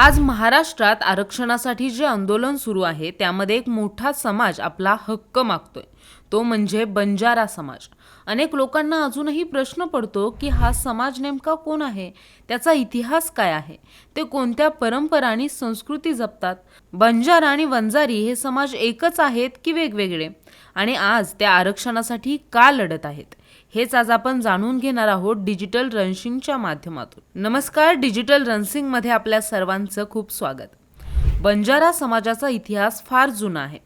आज महाराष्ट्रात आरक्षणासाठी जे आंदोलन सुरू आहे त्यामध्ये एक मोठा समाज आपला हक्क मागतोय. तो म्हणजे बंजारा समाज. अनेक लोकांना अजूनही प्रश्न पडतो की हा समाज नेमका कोण आहे? त्याचा इतिहास काय आहे? ते कोणत्या परंपरा आणि संस्कृती जपतात? बंजारा आणि वंजारी हे समाज एकच आहेत की वेगवेगळे? आणि आज त्या आरक्षणासाठी का लढत आहेत? हेच आज आपण जाणून घेणार आहोत डिजिटल रनसिंगच्या माध्यमातून. नमस्कार डिजिटल रनसिंगमध्ये आपल्या सर्वांचं खूप स्वागत. बंजारा समाजाचा इतिहास फार जुना आहे.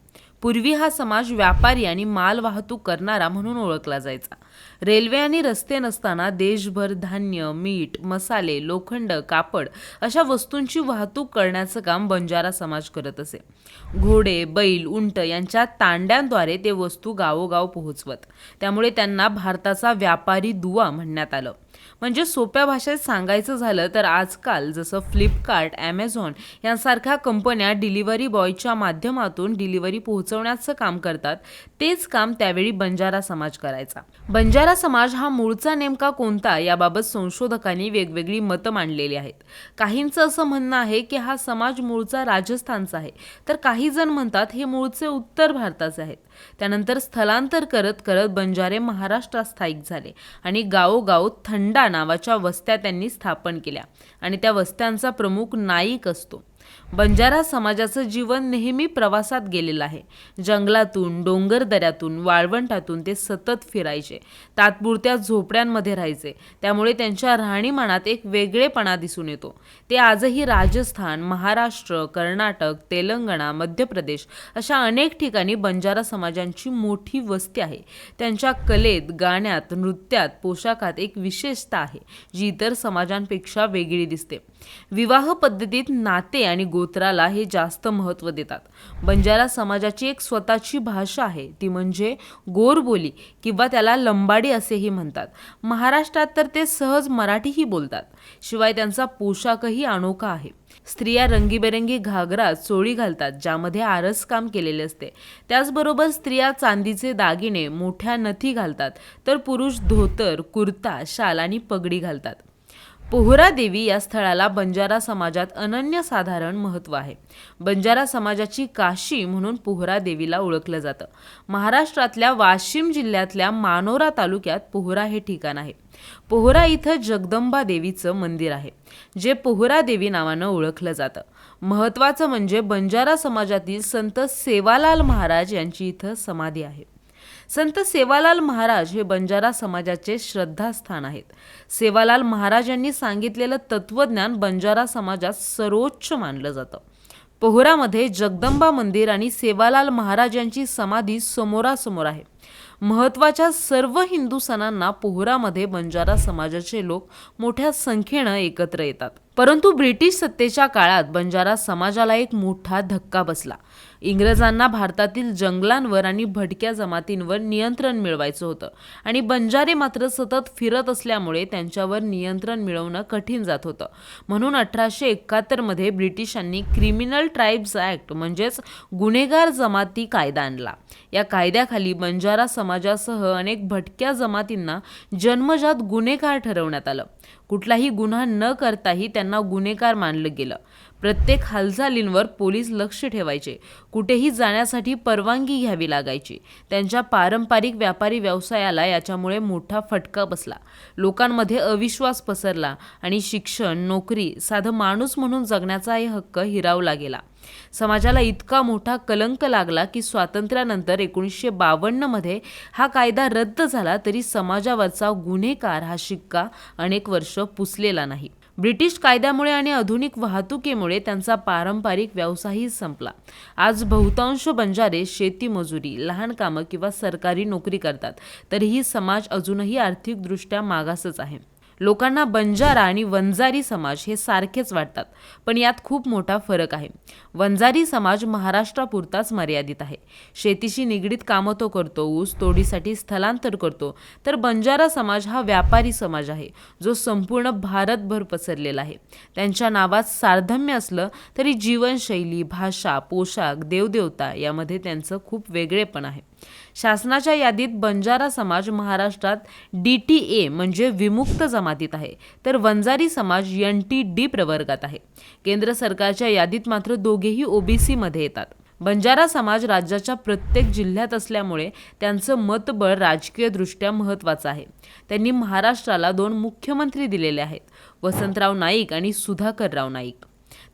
पूर्वी हा समाज व्यापारी आणि माल वाहतूक करणारा म्हणून ओळखला जायचा. रेल्वे आणि रस्ते नसताना देशभर धान्य मीठ मसाले लोखंड कापड अशा वस्तूंची वाहतूक करण्याचं काम बंजारा समाज करत असे. घोडे बैल उंट यांच्या तांड्यांद्वारे ते वस्तू गावोगाव पोहोचवत. त्यामुळे त्यांना भारताचा व्यापारी दुवा म्हणण्यात आलं. म्हणजे सोप्या भाषेत सांगायचं झालं तर आजकाल जसं फ्लिपकार्ट ॲमेझॉन यांसारख्या कंपन्या डिलिव्हरी बॉयच्या माध्यमातून डिलिव्हरी पोहोचवण्याचं काम करतात तेच काम त्यावेळी बंजारा समाज करायचा. बंजारा समाज हा मूळचा नेमका कोणता याबाबत संशोधकांनी वेगवेगळी मतं मांडलेली आहेत. काहींचं असं म्हणणं आहे की हा समाज मूळचा राजस्थानचा आहे तर काही जण म्हणतात हे मूळचे उत्तर भारताचे आहेत. त्यानंतर स्थलांतर करत करत बंजारे महाराष्ट्रात स्थायिक झाले आणि गावोगाव थंड नावाच्या वस्त्या त्यांनी स्थापन केल्या. आणि त्या वस्त्यांचा प्रमुख नाईक असतो. बंजारा समाजाचं जीवन नेहमी प्रवासात गेलेलं आहे. जंगलातून डोंगर दऱ्यातून वाळवंटातून ते सतत फिरायचे. तात्पुरत्या झोपड्यांमध्ये राहायचे. त्यामुळे त्यांच्या राहणीमानात एक वेगळेपणा दिसून येतो. ते आजही राजस्थान महाराष्ट्र कर्नाटक तेलंगणा मध्य प्रदेश अशा अनेक ठिकाणी बंजारा समाजांची मोठी वस्ती आहे. त्यांच्या कलेत गाण्यात नृत्यात पोशाखात एक विशेषता आहे जी इतर समाजांपेक्षा वेगळी दिसते. विवाह पद्धतीत नाते आणि गोत्राला हे जास्त महत्त्व देतात. बंजारा समाजाची एक स्वतःची भाषा आहे. ती म्हणजे गोरबोली किंवा त्याला लंबाडी असेही म्हणतात. महाराष्ट्रात तर ते सहज मराठीही बोलतात. शिवाय त्यांचा पोशाखही अनोखा आहे. स्त्रिया रंगीबेरंगी घागरा चोळी घालतात ज्यामध्ये आरस काम केलेले असते. त्याचबरोबर स्त्रिया चांदीचे दागिने मोठ्या नथी घालतात. तर पुरुष धोतर कुर्ता शाल आणि पगडी घालतात. पोहरा देवी या स्थळाला बंजारा समाजात अनन्यसाधारण महत्त्व आहे. बंजारा समाजाची काशी म्हणून पोहरा देवीला ओळखलं जातं. महाराष्ट्रातल्या वाशिम जिल्ह्यातल्या मानोरा तालुक्यात पोहरा हे ठिकाण आहे. पोहरा इथं जगदंबा देवीचं मंदिर आहे जे पोहरा देवी नावानं ओळखलं जातं. महत्त्वाचं म्हणजे बंजारा समाजातील संत सेवालाल महाराज यांची इथं समाधी आहे. संत सेवालाल महाराज हे बंजारा समाजाचे श्रद्धास्थान आहेत. सेवालाल महाराज यांनी सांगितलेलं तत्वज्ञान बंजारा समाजात सर्वोच्च मानलं जातं. पोहरामध्ये जगदंबा मंदिर आणि सेवालाल महाराज यांची समाधी समोरासमोर आहे. महत्त्वाच्या सर्व हिंदू सणांना पोहरामध्ये बंजारा समाजाचे लोक मोठ्या संख्येनं एकत्र येतात. परंतु ब्रिटिश सत्तेच्या काळात बंजारा समाजाला एक मोठा धक्का बसला. इंग्रजांना भारतातील जंगलांवर आणि भटक्या जमातींवर नियंत्रण मिळवायचं होतं. आणि बंजारे मात्र सतत फिरत असल्यामुळे त्यांच्यावर नियंत्रण मिळवणं कठीण जात होतं. म्हणून अठराशे एकाहत्तरमध्ये ब्रिटिशांनी क्रिमिनल ट्राईब्स ॲक्ट म्हणजेच गुन्हेगार जमाती कायदा आणला. या कायद्याखाली बंजारा समाजासह अनेक भटक्या जमातींना जन्मजात गुन्हेगार ठरवण्यात आलं. कुठलाही गुन्हा न करताही त्यांना गुन्हेगार मानलं गेलं. प्रत्येक हालचालींवर पोलीस लक्ष ठेवायचे. कुठेही जाण्यासाठी परवानगी घ्यावी लागायची. त्यांच्या पारंपरिक व्यापारी व्यवसायाला याच्यामुळे मोठा फटका बसला. लोकांमध्ये अविश्वास पसरला आणि शिक्षण नोकरी साधं माणूस म्हणून जगण्याचाही हक्क हिरावला गेला. समाजाला इतका मोठा कलंक लागला की स्वातंत्र्यानंतर एकोणीसशे बावन्नमध्ये हा कायदा रद्द झाला तरी समाजावरचा गुन्हेगार हा शिक्का अनेक वर्ष पुसलेला नाही. ब्रिटिश कायद्यामुळे आणि आधुनिक वाहतुकीमुळे त्यांचा पारंपरिक व्यवसायही संपला. आज बहुतांश बंजारे शेती मजुरी लहान कामं किंवा सरकारी नोकरी करतात. तरीही समाज अजूनही आर्थिकदृष्ट्या मागासच आहे. लोकांना बंजारा आणि वंजारी समाज हे सारखेच वाटतात पण यात खूप मोठा फरक आहे. वंजारी समाज महाराष्ट्रापुरताच मर्यादित आहे. शेतीशी निगडीत कामं तो करतो ऊस तोडीसाठी स्थलांतर करतो तर बंजारा समाज हा व्यापारी समाज आहे जो संपूर्ण भारतभर पसरलेला आहे. त्यांच्या नावात सार्धम्य असलं तरी जीवनशैली भाषा पोशाख देवदेवता यामध्ये त्यांचं खूप वेगळेपण आहे. शासनाच्या यादीत बंजारा समाज महाराष्ट्रात डी टी ए म्हणजे विमुक्त जमातीत आहे तर वंजारी समाज एन टी डी प्रवर्गात आहे. केंद्र सरकारच्या यादीत मात्र दोघेही ओबीसीमध्ये येतात. बंजारा समाज राज्याच्या प्रत्येक जिल्ह्यात असल्यामुळे त्यांचं मतबळ राजकीयदृष्ट्या महत्त्वाचं आहे. त्यांनी महाराष्ट्राला दोन मुख्यमंत्री दिलेले आहेत वसंतराव नाईक आणि सुधाकरराव नाईक.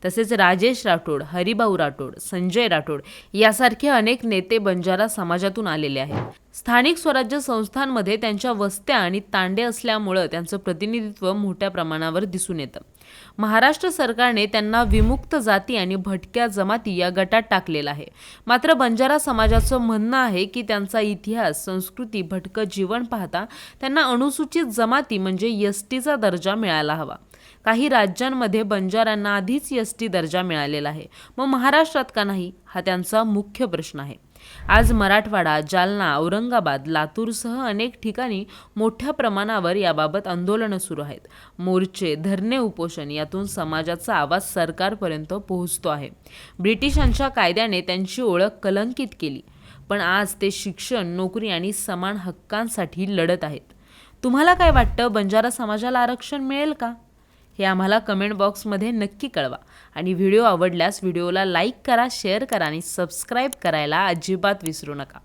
तसेच राजेश राठोड हरिभाऊ राठोड संजय राठोड यासारखे अनेक नेते बंजारा समाजातून आलेले आहेत. स्थानिक स्वराज्य संस्थांमध्ये त्यांच्या वस्त्या आणि तांडे असल्यामुळं त्यांचं प्रतिनिधित्व मोठ्या प्रमाणावर दिसून येतं. महाराष्ट्र सरकारने त्यांना विमुक्त जाती आणि भटक्या जमाती या गटात टाकलेलं आहे. मात्र बंजारा समाजाचं म्हणणं आहे की त्यांचा इतिहास संस्कृती भटकं जीवन पाहता त्यांना अनुसूचित जमाती म्हणजे एस टीचा दर्जा मिळायला हवा. काही राज्यांमध्ये बंजारांना आधीच एस टी दर्जा मिळालेला आहे. मग महाराष्ट्रात का नाही? हा त्यांचा मुख्य प्रश्न आहे. आज मराठवाडा जालना औरंगाबाद लातूरसह अनेक ठिकाणी मोठ्या प्रमाणावर याबाबत आंदोलनं सुरू आहेत. मोर्चे धरणे उपोषण यातून समाजाचा आवाज सरकारपर्यंत पोहोचतो आहे. ब्रिटिशांच्या कायद्याने त्यांची ओळख कलंकित केली. पण आज ते शिक्षण नोकरी आणि समान हक्कांसाठी लढत आहेत. तुम्हाला काय वाटतं? बंजारा समाजाला आरक्षण मिळेल का? हे आम्हाला कमेंट बॉक्समध्ये नक्की कळवा. आणि व्हिडिओ आवडल्यास व्हिडिओला लाईक करा शेअर करा आणि सबस्क्राईब करायला अजिबात विसरू नका.